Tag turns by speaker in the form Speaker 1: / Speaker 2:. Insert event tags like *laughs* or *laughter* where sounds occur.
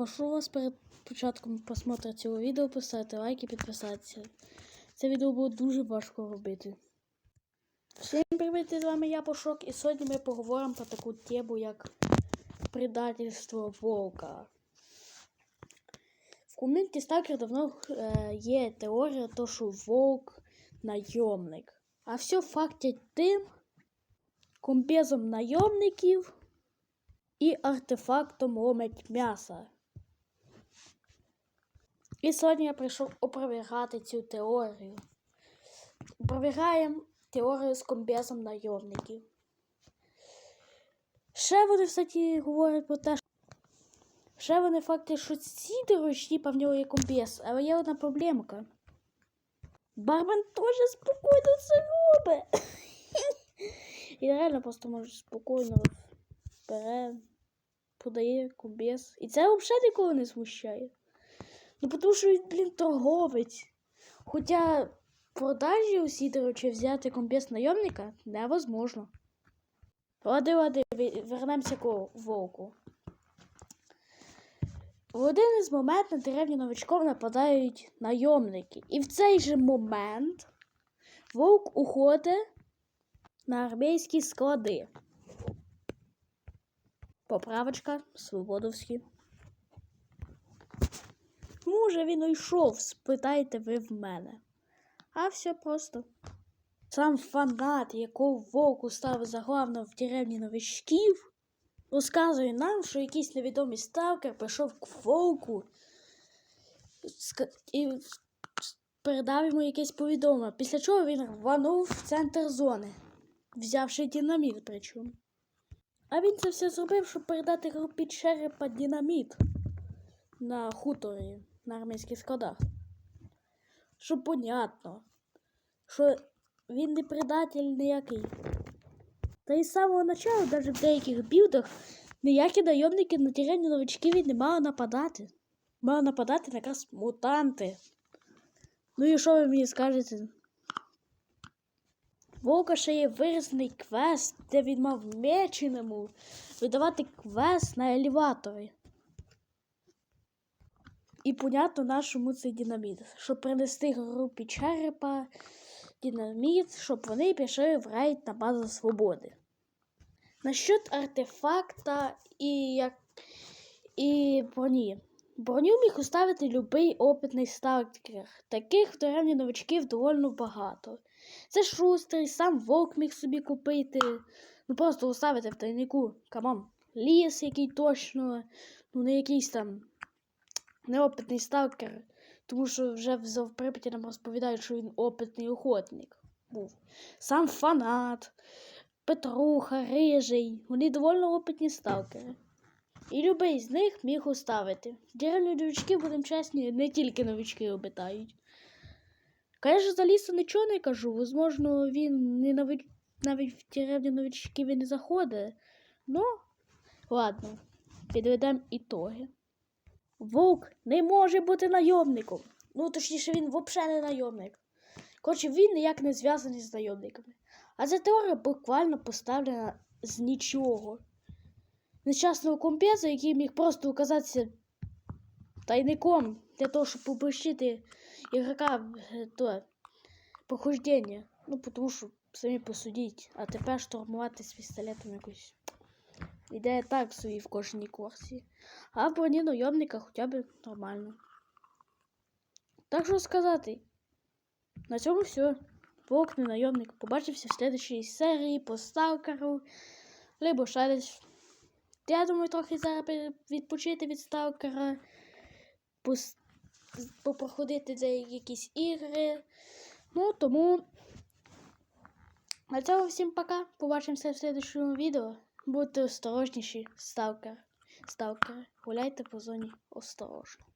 Speaker 1: прошу вас перед початком просмотру цього відео поставити лайк і підписатися. Це відео буде дуже важко робити. Всім привіт, з вами я Пошок, і сьогодні ми поговоримо про таку тему, як предательство вовка. В ком'юніті Сталкер давно е, є теорія, то, що вовк найомник. А все фактять тим комбезом найомників і артефактом ломить м'яса. І сьогодні я прийшов опровергати цю теорію. Опровягаємо теорію з комбезом найомників. Ще вони, кстати, говорять про те, що ще вони факти, що ці дорожні, нього є комбез, але є одна проблемка. Бармен теж спокійно це робить. *laughs* І реально просто може спокійно бере, подає комбез. І це взагалі нікого не смущає. Ну, тому що він, блін, торговець. Хоча продажі у Сідорочі взяти комбез найомника невозможно. Лади, лади, вернемося к вовку. В один із моментів на деревню новичков нападають найомники. І в цей же момент вовк уходить на армійські склади. Поправочка, Свободовський. Може, він уйшов, спитайте ви в мене. А все просто. Сам фанат, якого вовку став за главного в деревні новичків, розказує нам, що якийсь невідомий сталкер прийшов к вовку і передав йому якесь повідомлення, після чого він рванув в центр зони, взявши динаміт причому. А він це все зробив, щоб передати групі черепа динаміт на хуторі на армійських складах. Щоб понятно, що він не предатель ніякий. Та й з самого початку, навіть в деяких білдах, ніякі найомники на терені новичків не мали нападати. Мали нападати якраз мутанти. Ну і що ви мені скажете? Вовка ще є вирізаний квест, де він мав меченому видавати квест на елеваторі. І понятно, нашому це динаміт. Щоб принести групі черепа динаміт, щоб вони пішли в рейд на базу свободи. Насчет артефакта і як і броні. Броню міг уставити любий опитний сталкер. Таких в деревні новичків доволі багато. Це шустрий, сам вовк міг собі купити. Ну просто уставити в тайнику. Камон. Ліс, який точно, ну не якийсь там неопитний сталкер. Тому що вже в Завприп'яті нам розповідають, що він опитний охотник був. Сам фанат, Петруха, Рижий. Вони доволі опитні сталкери. І любий з них міг уставити. Деревні новички, будемо чесні, не тільки новички обитають. Конечно, за лісу нічого не кажу. Возможно, він не нович... навіть в деревні новичків і не заходить. Ну, ладно, підведемо ітоги. Вовк не може бути найомником. Ну, точніше, він взагалі не найомник. Коротше, він ніяк не зв'язаний з найомниками. А ця теорія буквально поставлена з нічого. Нещасного комп'яза, який міг просто оказатися тайником для того, щоб побищити ігрока то, похождення. Ну, тому що самі посудіть, а тепер штурмувати з пістолетом якось. Ідея так собі в кожній курсі. А в броні найомника хоча б нормально. Так що сказати. На цьому все. Вовк не найомник. Побачився в следующій серії по сталкеру. Либо ще. Я думаю, трохи зараз відпочити від сталкера. пос- Попроходити деякі якісь ігри. Ну, тому. На цьому всім пока. Побачимося в следующому відео. Будьте осторожніші, сталкер. Ставка. Гуляйте по зоні осторожно.